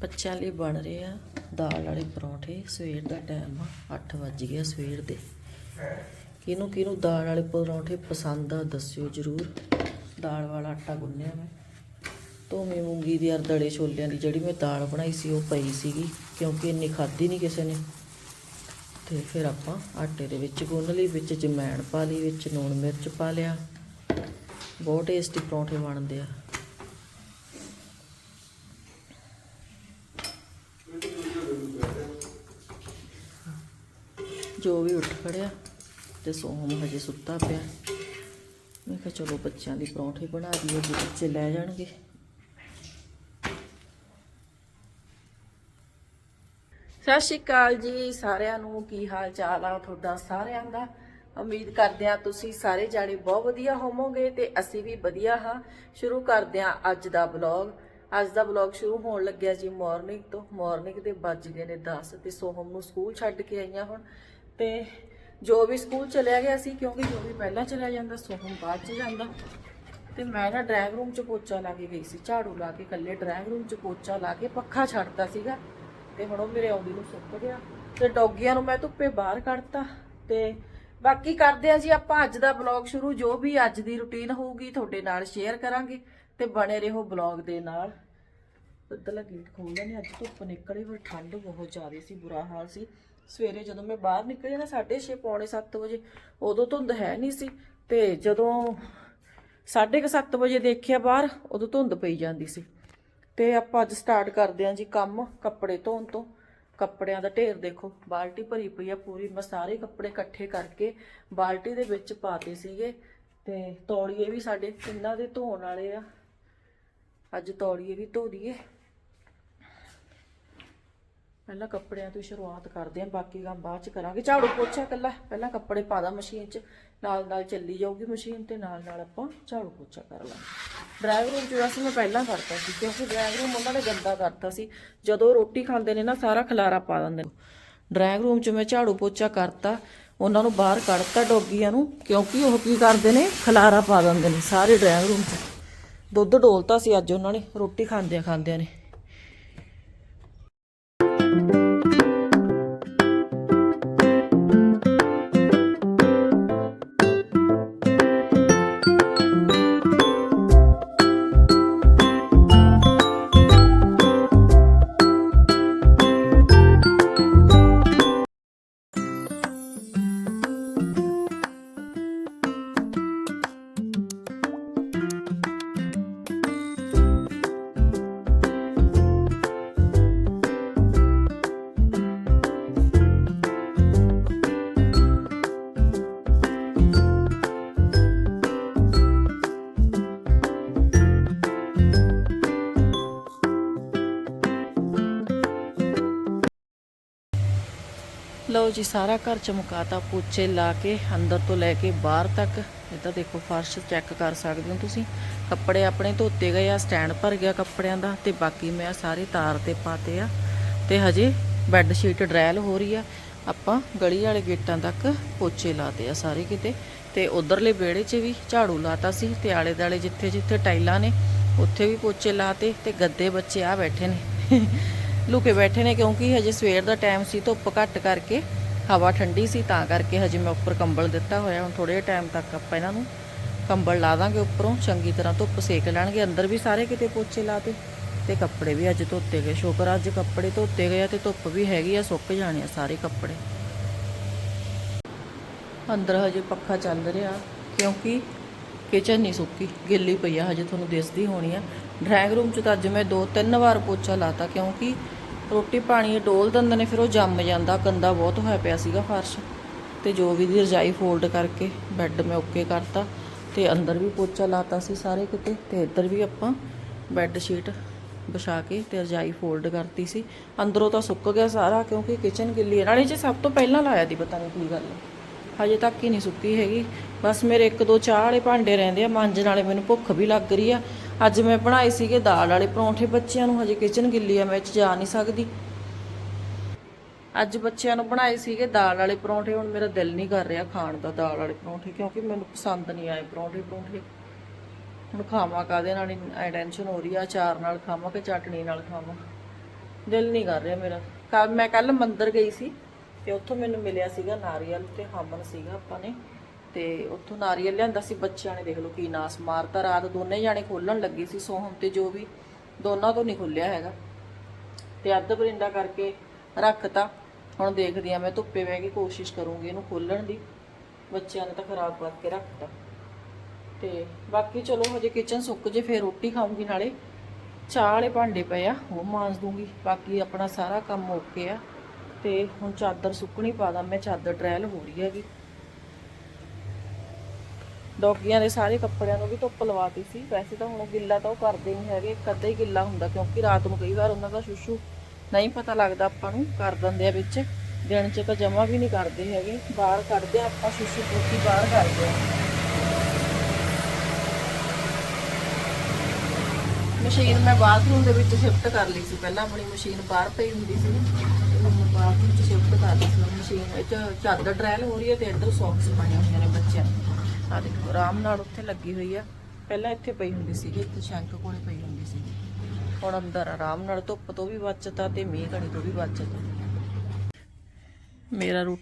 ਬੱਚਿਆਂ ਲਈ ਬਣ ਰਹੇ ਆ ਦਾਲ ਵਾਲੇ ਪਰੌਂਠੇ, ਸਵੇਰ ਦਾ ਟਾਈਮ ਆ 8 ਵੱਜ ਗਿਆ ਸਵੇਰ ਦੇ। ਕਿਹਨੂੰ ਕਿਹਨੂੰ ਦਾਲ ਵਾਲੇ ਪਰੌਂਠੇ ਪਸੰਦ ਆ, ਦੱਸਿਓ ਜਰੂਰ। ਦਾਲ ਵਾਲਾ ਆਟਾ ਗੁੰਨਿਆ ਮੈਂ। ਧੋਮੀ ਮੂੰਗੀ ਦੀ ਅਰ ਦੜੇ ਛੋਲਿਆਂ ਦੀ ਜਿਹੜੀ ਮੈਂ ਦਾਲ ਬਣਾਈ ਸੀ, ਉਹ ਪਈ ਸੀਗੀ, ਕਿਉਂਕਿ ਇੰਨੀ ਖਾਧੀ ਨਹੀਂ ਕਿਸੇ ਨੇ। ਤੇ ਫਿਰ ਆਪਾਂ ਆਟੇ ਦੇ ਵਿੱਚ ਗੁੰਨ ਲਈ, ਵਿੱਚ ਜਮੈਣ ਪਾ ਲਈ, ਵਿੱਚ ਲੂਣ ਮਿਰਚ ਪਾ ਲਿਆ। ਬਹੁਤ ਟੇਸਟੀ ਪਰੌਂਠੇ ਬਣਦੇ ਆ। ਜੋ ਵੀ ਉੱਠ ਖੜਿਆ ਤੇ ਸੋਹਮ ਹਜੇ ਸੁੱਤਾ ਪਿਆ। ਮੈਂ ਕਿਹਾ ਚਲੋ ਬੱਚਿਆਂ ਦੀ ਪਰੌਂਠੇ ਬਣਾ ਦਈਏ, ਜੀ ਬੱਚੇ ਲੈ ਜਾਣਗੇ। ਸਤਿ ਸ਼੍ਰੀ ਅਕਾਲ ਜੀ, ਸਾਰਿਆਂ ਨੂੰ ਕੀ ਹਾਲ ਚਾਲ ਆ ਤੁਹਾਡਾ ਸਾਰਿਆਂ ਦਾ? ਉਮੀਦ ਕਰਦੇ ਆ ਤੁਸੀਂ ਸਾਰੇ ਜਾਣੇ ਬਹੁਤ ਵਧੀਆ ਹੋਵੋਗੇ ਤੇ ਅਸੀਂ ਵੀ ਵਧੀਆ ਹਾਂ। ਸ਼ੁਰੂ ਕਰਦੇ ਆ ਅੱਜ ਦਾ ਵਲੌਗ। ਅੱਜ ਦਾ ਵਲੌਗ ਸ਼ੁਰੂ ਹੋਣ ਲੱਗਿਆ ਜੀ ਮਾਰਨਿੰਗ ਤੋਂ। ਮਾਰਨਿੰਗ ਦੇ ਵੱਜ ਗਏ ਨੇ 10 ਤੇ ਸੋਹਮ ਨੂੰ ਸਕੂਲ ਛੱਡ ਕੇ ਆਈਆਂ ਹੁਣ। ਤੇ ਜੋ ਵੀ ਸਕੂਲ ਚਲਿਆ ਗਿਆ ਸੀ, ਕਿਉਂਕਿ ਜੋ ਵੀ ਪਹਿਲਾਂ ਚਲਿਆ ਜਾਂਦਾ ਸੋਹਮ ਬਾਅਦ ਚ ਜਾਂਦਾ। ਤੇ ਮੈਂ ਨਾ ਡਰਾਇੰਗ ਰੂਮ ਚ ਪੋਚਾ ਲਾ ਕੇ ਗਈ ਸੀ, ਝਾੜੂ ਲਾ ਕੇ ਕੱਲੇ ਡਰਾਇੰਗ ਰੂਮ ਚ ਪੋਚਾ ਲਾ ਕੇ ਪੱਖਾ ਛੱਡਤਾ ਸੀਗਾ। ਤੇ ਹੁਣ ਉਹ ਮੇਰੇ ਆਉਂਦੀ ਨੂੰ ਸੁੱਕ ਗਿਆ। ਤੇ ਡੌਗੀਆਂ ਨੂੰ ਮੈਂ ਧੁੱਪੇ ਬਾਹਰ ਕੱਢਤਾ। ਤੇ ਬਾਕੀ ਕਰਦੇ ਆ ਜੀ ਆਪਾਂ ਅੱਜ ਦਾ ਬਲੌਗ ਸ਼ੁਰੂ। ਜੋ ਵੀ ਅੱਜ ਦੀ ਰੁਟੀਨ ਹੋਊਗੀ, ਤੁਹਾਡੇ ਨਾਲ ਸ਼ੇਅਰ ਕਰਾਂਗੇ ਤੇ ਬਣੇ ਰਹੋ ਬਲੌਗ ਦੇ ਨਾਲ। ਬੱਦਲਾ ਗੇਟ ਖੋਲ੍ਹਿਆ ਨਹੀਂ ਅੱਜ ਧੁੱਪ ਨਿਕਲੀ, ਪਰ ਠੰਡ ਬਹੁਤ ਜ਼ਿਆਦਾ ਸੀ, ਬੁਰਾ ਹਾਲ ਸੀ। ਸਵੇਰੇ ਜਦੋਂ ਮੈਂ ਬਾਹਰ ਨਿਕਲੀ ਨਾ 6:30 ਪੌਣੇ 7 ਵਜੇ, ਉਦੋਂ ਧੁੰਦ ਹੈ ਨਹੀਂ ਸੀ ਤੇ ਜਦੋਂ 7:30 ਵਜੇ ਦੇਖਿਆ ਬਾਹਰ, ਉਦੋਂ ਧੁੰਦ ਪਈ ਜਾਂਦੀ ਸੀ। ਤੇ ਆਪਾਂ ਅੱਜ ਸਟਾਰਟ ਕਰਦੇ ਹਾਂ ਜੀ ਕੰਮ ਕੱਪੜੇ ਧੋਣ ਤੋਂ। ਕੱਪੜਿਆਂ ਦਾ ਢੇਰ ਦੇਖੋ, ਬਾਲਟੀ ਭਰੀ ਪਈ ਆ ਪੂਰੀ, ਮੈਂ ਸਾਰੇ ਕੱਪੜੇ ਇਕੱਠੇ ਕਰਕੇ ਬਾਲਟੀ ਦੇ ਵਿੱਚ ਪਾਤੇ ਸੀਗੇ ਤੇ ਤੌਲੀਏ ਵੀ ਸਾਡੇ ਤਿੰਨਾਂ ਦੇ ਧੋਣ ਵਾਲੇ ਆ। ਅੱਜ ਤੌਲੀਏ ਵੀ ਧੋ ਦਈਏ। ਪਹਿਲਾਂ ਕੱਪੜਿਆਂ ਤੋਂ ਹੀ ਸ਼ੁਰੂਆਤ ਕਰਦੇ ਆਂ ਬਾਕੀ ਕੰਮ ਬਾਅਦ ਚ ਕਰਾਂਗੇ। ਝਾੜੂ ਪੋਚਾ ਕੱਲਾ ਪਹਿਲਾਂ ਕੱਪੜੇ ਪਾ ਦਾਂ ਮਸ਼ੀਨ 'ਚ ਨਾਲ ਨਾਲ ਚੱਲੀ ਜਾਊਗੀ ਮਸ਼ੀਨ ਤੇ ਨਾਲ ਨਾਲ ਆਪਾਂ ਝਾੜੂ ਪੋਚਾ ਕਰ ਲਾਂਗੇ। ਡਰਾਈਵ ਰੂਮ 'ਚ ਵੈਸੇ ਮੈਂ ਪਹਿਲਾਂ ਕਰਤਾ ਸੀ, ਕਿਉਂਕਿ ਡਰਾਈਵ ਰੂਮ ਉਹਨਾਂ ਨੇ ਗੰਦਾ ਕਰਤਾ ਸੀ। ਜਦੋਂ ਰੋਟੀ ਖਾਂਦੇ ਨੇ ਨਾ, ਸਾਰਾ ਖਲਾਰਾ ਪਾ ਦਿੰਦੇ ਨੇ। ਡਰਾਈਵ ਰੂਮ 'ਚ ਮੈਂ ਝਾੜੂ ਪੋਚਾ ਕਰਤਾ, ਉਹਨਾਂ ਨੂੰ ਬਾਹਰ ਕੱਢਤਾ ਡੋਗੀਆਂ ਨੂੰ, ਕਿਉਂਕਿ ਉਹ ਕੀ ਕਰਦੇ ਨੇ, ਖਲਾਰਾ ਪਾ ਦਿੰਦੇ ਨੇ ਸਾਰੇ ਡਰਾਈਵ ਰੂਮ 'ਚ। ਦੁੱਧ ਡੋਲਤਾ ਸੀ ਅੱਜ ਉਹਨਾਂ ਨੇ, ਰੋਟੀ ਖਾਂਦਿਆਂ ਖਾਂਦਿਆਂ ਨੇ। ਲਓ ਜੀ, ਸਾਰਾ ਘਰ ਚਮਕਾਤਾ, ਪੋਚੇ ਲਾ ਕੇ, ਅੰਦਰ ਤੋਂ ਲੈ ਕੇ ਬਾਹਰ ਤੱਕ। ਇਹ ਤਾਂ ਦੇਖੋ, ਫਰਸ਼ ਚੈੱਕ ਕਰ ਸਕਦੇ ਹੋ ਤੁਸੀਂ। ਕੱਪੜੇ ਆਪਣੇ ਧੋਤੇ ਗਏ ਆ ਸਟੈਂਡ ਭਰ ਗਿਆ ਕੱਪੜਿਆਂ ਦਾ ਤੇ ਬਾਕੀ ਮੈਂ ਸਾਰੇ ਤਾਰ ਤੇ ਪਾਤੇ ਆ। ਤੇ ਹਜੇ ਬੈੱਡ ਸ਼ੀਟ ਡਰੈਲ ਹੋ ਰਹੀ ਆ। ਆਪਾਂ ਗਲੀ ਵਾਲੇ ਗੇਟਾਂ ਤੱਕ ਪੋਚੇ ਲਾਤੇ ਆ ਸਾਰੇ ਕਿਤੇ। ਤੇ ਉਧਰਲੇ ਵਿਹੜੇ 'ਚ ਵੀ ਝਾੜੂ ਲਾਤਾ ਸੀ। ਤੇ ਆਲੇ ਦਾਲੇ ਜਿੱਥੇ ਜਿੱਥੇ ਟਾਈਲਾਂ ਨੇ, ਉੱਥੇ ਵੀ ਪੋਚੇ ਲਾਤੇ। ਤੇ ਗੱਦੇ ਬੱਚੇ ਆ ਬੈਠੇ ਨੇ। ਲੁਕੇ ਬੈਠੇ ਨੇ ਕਿਉਂਕਿ ਹਜੇ ਸਵੇਰ ਦਾ ਟਾਈਮ ਸੀ, ਧੁੱਪ ਘੱਟ ਕਰਕੇ, ਹਵਾ ਠੰਡੀ ਸੀ, ਤਾਂ ਕਰਕੇ ਹਜੇ ਮੈਂ ਉੱਪਰ ਕੰਬਲ ਦਿੱਤਾ ਹੋਇਆ। ਹੁਣ ਥੋੜੇ ਟਾਈਮ ਤੱਕ ਆਪਾਂ ਇਹਨਾਂ ਨੂੰ ਕੰਬਲ ਲਾ ਦਾਂਗੇ ਉੱਪਰੋਂ, ਚੰਗੀ ਤਰ੍ਹਾਂ ਧੁੱਪ ਸੇਕ ਲੈਣਗੇ। ਅੰਦਰ ਵੀ ਸਾਰੇ ਕਿਤੇ ਪੋਚੇ ਲਾਤੇ ਤੇ ਕੱਪੜੇ ਵੀ ਅੱਜ ਧੋਤੇ ਗਏ। ਸ਼ੁਕਰ ਅੱਜ ਕੱਪੜੇ ਧੋਤੇ ਗਏ ਆ ਤੇ ਧੁੱਪ ਵੀ ਹੈਗੀ ਆ, ਸੁੱਕ ਜਾਣੇ ਆ ਸਾਰੇ ਕੱਪੜੇ। ਅੰਦਰ ਹਜੇ ਪੱਖਾ ਚੱਲ ਰਿਹਾ, ਕਿਉਂਕਿ ਕਿਚਨ ਨਹੀਂ ਸੁੱਕੀ, ਗਿੱਲੀ ਪਈ ਆ, ਹਜੇ ਤੁਹਾਨੂੰ ਦਿਸਦੀ ਹੋਣੀ ਆ। ਡਰਾਇੰਗ ਰੂਮ 'ਚ ਤਾਂ ਅੱਜ ਮੈਂ ਦੋ ਤਿੰਨ ਵਾਰ ਪੋਚਾ ਲਾਤਾ, ਕਿਉਂਕਿ ਰੋਟੀ ਪਾਣੀ ਡੋਲ ਦਿੰਦੇ ਨੇ, ਫਿਰ ਉਹ ਜੰਮ ਜਾਂਦਾ। ਗੰਦਾ ਬਹੁਤ ਹੋਇਆ ਪਿਆ ਸੀਗਾ ਫਰਸ਼। ਤੇ ਜੋ ਵੀ ਦੀ ਰਜਾਈ ਫੋਲਡ ਕਰਕੇ ਬੈੱਡ ਮੈਂ ਓਕੇ ਕਰਤਾ। ਤੇ ਅੰਦਰ ਵੀ ਪੋਚਾ ਲਾਤਾ ਸੀ ਸਾਰੇ ਕਿਤੇ। ਤੇ ਇੱਧਰ ਵੀ ਆਪਾਂ ਬੈੱਡ ਸ਼ੀਟ ਵਿਛਾ ਕੇ ਤੇ ਰਜਾਈ ਫੋਲਡ ਕਰਤੀ ਸੀ। ਅੰਦਰੋਂ ਤਾਂ ਸੁੱਕ ਗਿਆ ਸਾਰਾ, ਕਿਉਂਕਿ ਕਿਚਨ ਗਿੱਲੀ ਨਾਲੇ ਜੇ ਸਭ ਤੋਂ ਪਹਿਲਾਂ ਲਾਇਆ ਦੀ, ਪਤਾ ਨਹੀਂ ਕੀ ਗੱਲ ਹਜੇ ਤੱਕ ਹੀ ਨਹੀਂ ਸੁੱਕੀ ਹੈਗੀ। ਬਸ ਮੇਰੇ ਇੱਕ ਦੋ ਚਾਹ ਵਾਲੇ ਭਾਂਡੇ ਰਹਿੰਦੇ ਆ, ਮਾਂਜਣ ਵਾਲੇ ਮੈਨੂੰ ਭੁੱਖ ਵੀ ਲੱਗ ਰਹੀ ਆ। ਅੱਜ ਮੈਂ ਬਣਾਏ ਸੀਗੇ ਦਾਲ ਵਾਲੇ ਪਰੌਂਠੇ। ਬੱਚਿਆਂ ਨੂੰ ਹਜੇ ਕਿਚਨ ਗਿੱਲੀ ਆ, ਮੈਂ ਇਹ ਜਾ ਨਹੀਂ ਸਕਦੀ। ਅੱਜ ਬੱਚਿਆਂ ਨੂੰ ਬਣਾਏ ਸੀਗੇ ਦਾਲ ਵਾਲੇ ਪਰੌਂਠੇ, ਹੁਣ ਮੇਰਾ ਦਿਲ ਨਹੀਂ ਕਰ ਰਿਹਾ ਖਾਣ ਦਾ ਦਾਲ ਵਾਲੇ ਪਰੌਂਠੇ, ਕਿਉਂਕਿ ਮੈਨੂੰ ਪਸੰਦ ਨਹੀਂ ਆਏ ਪਰੌਂਠੇ ਪਰੌਂਠੇ। ਹੁਣ ਖਾਵਾਂ ਕਾਦੇ ਨਾਲ? ਐ ਟੈਨਸ਼ਨ ਹੋ ਰਹੀ ਆ ਚਾਰ ਨਾਲ ਖਾਵਾਂ ਕਿ ਚਟਣੀ ਨਾਲ ਖਾਵਾਂ? ਦਿਲ ਨਹੀਂ ਕਰ ਰਿਹਾ ਮੇਰਾ। ਕੱਲ ਮੈਂ ਕੱਲ ਮੰਦਰ ਗਈ ਸੀ ਤੇ ਉੱਥੋਂ ਮੈਨੂੰ ਮਿਲਿਆ ਸੀਗਾ ਨਾਰੀਅਲ ਤੇ ਹਮਨ ਸੀਗਾ ਆਪਾਂ ਨੇ। ਤੇ ਉੱਥੋਂ ਨਾਰੀਅਲ ਲਿਆਂਦਾ ਸੀ, ਬੱਚਿਆਂ ਨੇ ਦੇਖ ਲਓ ਕੀ ਨਾਸ ਮਾਰਤਾ। ਰਾਤ ਦੋਨੇ ਜਾਣੇ ਖੋਲਣ ਲੱਗੇ ਸੀ, ਸੋਹਮ ਤੇ ਜੋ ਵੀ, ਦੋਨਾਂ ਤੋਂ ਨਹੀਂ ਖੁੱਲਿਆ ਹੈਗਾ। ਤੇ ਅੱਧ ਬਰਿੰਦਾ ਕਰਕੇ ਰੱਖਤਾ। ਹੁਣ ਦੇਖਦੀ ਆ ਮੈਂ, ਧੁੱਪੇ ਬਹਿ ਕੇ ਕੋਸ਼ਿਸ਼ ਕਰੂੰਗੀ ਇਹਨੂੰ ਖੋਲਣ ਦੀ। ਬੱਚਿਆਂ ਨੇ ਤਾਂ ਖਰਾਬ ਕਰਕੇ ਰੱਖਤਾ। ਤੇ ਬਾਕੀ ਚਲੋ, ਹਜੇ ਕਿਚਨ ਸੁੱਕ ਜੇ, ਫੇਰ ਰੋਟੀ ਖਾਊਂਗੀ ਨਾਲੇ। ਚਾਹ ਵਾਲੇ ਭਾਂਡੇ ਪਏ ਆ, ਉਹ ਮਾਂਜ ਦੂੰਗੀ। ਬਾਕੀ ਆਪਣਾ ਸਾਰਾ ਕੰਮ ਓਕੇ ਆ। ਤੇ ਹੁਣ ਚਾਦਰ ਸੁੱਕਣੀ ਪਾ ਦਾਂ, ਮੈਂ ਚਾਦਰ ਟ੍ਰੈਲ ਹੋ ਰਹੀ ਹੈਗੀ। ਡੌਗੀਆਂ ਦੇ ਸਾਰੇ ਕੱਪੜਿਆਂ ਨੂੰ ਵੀ ਧੁੱਪ ਲਵਾਤੀ ਸੀ। ਵੈਸੇ ਤਾਂ ਹੁਣ ਗਿੱਲਾ ਤਾਂ ਉਹ ਕਰਦੇ ਨਹੀਂ ਹੈਗੇ, ਇੱਕ ਹੀ ਗਿੱਲਾ ਹੁੰਦਾ ਕਿਉਂਕਿ ਰਾਤ ਨੂੰ ਕਈ ਵਾਰ ਉਹਨਾਂ ਦਾ ਸ਼ੁਸ਼ੂ ਨਹੀਂ ਪਤਾ ਲੱਗਦਾ ਆਪਾਂ ਨੂੰ, ਕਰ ਦਿੰਦੇ ਆ ਵਿੱਚ। ਦਿਨ 'ਚ ਤਾਂ ਜਮਾ ਵੀ ਨਹੀਂ ਕਰਦੇ ਹੈਗੇ। ਬਾਹਰ ਕੱਢਦੇ ਆਪਾਂ ਸ਼ੁਸ਼ੂ ਪੂਤੀ ਬਾਹਰ ਕਰਦੇ ਆ। ਮਸ਼ੀਨ ਮੈਂ ਬਾਥਰੂਮ ਦੇ ਵਿੱਚ ਸ਼ਿਫਟ ਕਰ ਲਈ ਸੀ। ਪਹਿਲਾਂ ਆਪਣੀ ਮਸ਼ੀਨ ਬਾਹਰ ਪਈ ਹੁੰਦੀ ਸੀ। ਹੁਣ ਬਾਥਰੂਮ 'ਚ ਸ਼ਿਫਟ ਕਰ ਲਈ ਸੀ। ਮਸ਼ੀਨ ਵਿੱਚ ਚਾਦਰ ਡਰੈਲ ਹੋ ਰਹੀ ਹੈ ਤੇ ਇੱਧਰ ਸੌਕਸ ਪਾਈਆਂ ਹੋਈਆਂ ਨੇ ਬੱਚਿਆਂ ਨੇ। ਆ ਦੇਖੋ ਆਰਾਮ ਨਾਲ ਉੱਥੇ ਲੱਗੀ ਹੋਈ ਆ। ਪਹਿਲਾਂ ਇੱਥੇ ਪਈ ਹੁੰਦੀ ਸੀ ਇੱਥੇ ਸ਼ੰਕ ਕੋਲੇ ਪਈ ਹੁੰਦੀ ਸੀ ਹੁਣ ਅੰਦਰ ਆਰਾਮ ਨਾਲ ਧੁੱਪ ਤੋਂ ਵੀ ਬਚਤਾ ਤੇ ਮੀਂਹ ਘਣੀ ਤੋਂ ਵੀ ਬਚਤਾ। ਮੇਰਾ ਰੋ-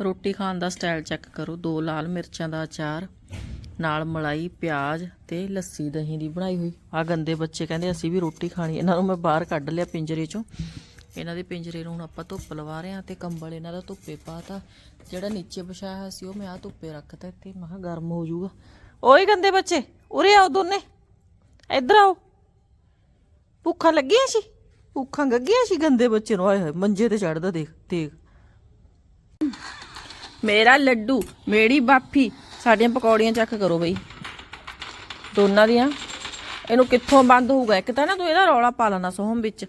ਰੋਟੀ ਖਾਣ ਦਾ ਸਟਾਈਲ ਚੈੱਕ ਕਰੋ। ਦੋ ਲਾਲ ਮਿਰਚਾਂ ਦਾ ਅਚਾਰ, ਨਾਲ ਮਲਾਈ, ਪਿਆਜ਼ ਤੇ ਲੱਸੀ ਦਹੀਂ ਦੀ ਬਣਾਈ ਹੋਈ। ਆ ਗੰਦੇ ਬੱਚੇ ਕਹਿੰਦੇ ਅਸੀਂ ਵੀ ਰੋਟੀ ਖਾਣੀ। ਇਹਨਾਂ ਨੂੰ ਮੈਂ ਬਾਹਰ ਕੱਢ ਲਿਆ ਪਿੰਜਰੇ ਚੋਂ। ਇਹਨਾਂ ਦੇ ਪਿੰਜਰੇ ਨੂੰ ਹੁਣ ਆਪਾਂ ਧੁੱਪ ਲਵਾ ਰਹੇ ਹਾਂ ਤੇ ਕੰਬਲ ਇਹਨਾਂ ਦਾ ਧੁੱਪੇ ਪਾਤਾ। ਜਿਹੜਾ ਨੀਚੇ ਵਿਛਾਇਆ ਹੋਇਆ ਸੀ ਉਹ ਮੈਂ ਆ ਧੁੱਪੇ ਰੱਖਤਾ ਇੱਥੇ। ਮੈਂ ਕਿਹਾ ਗਰਮ ਹੋ ਜਾਊਗਾ। ਓਏ ਗੰਦੇ ਬੱਚੇ, ਉਰੇ ਆਓ ਦੋਨੇ। ਇੱਧਰ ਆਓ। ਭੁੱਖਾਂ ਲੱਗੀਆਂ ਸੀ? ਭੁੱਖਾਂ ਗੱਗੀਆਂ ਸੀ ਗੰਦੇ ਬੱਚੇ ਨੂੰ? ਆਏ ਹੋਏ, ਮੰਜੇ ਤੇ ਚੜਦਾ ਦੇਖ ਦੇਖ। ਮੇਰਾ ਲੱਡੂ, ਮੇਰੀ ਬਾਫੀ, ਸਾਡੀਆਂ ਪਕੌੜੀਆਂ ਚੱਕ ਕਰੋ ਬਈ। ਦੋਨਾਂ ਦੀਆਂ। ਇਹਨੂੰ ਕਿੱਥੋਂ ਬੰਦ ਹੋਊਗਾ? ਇੱਕ ਤਾਂ ਨਾ ਤੂੰ ਇਹਦਾ ਰੌਲਾ ਪਾ ਲੈਣਾ ਸੋਹਮ ਵਿੱਚ।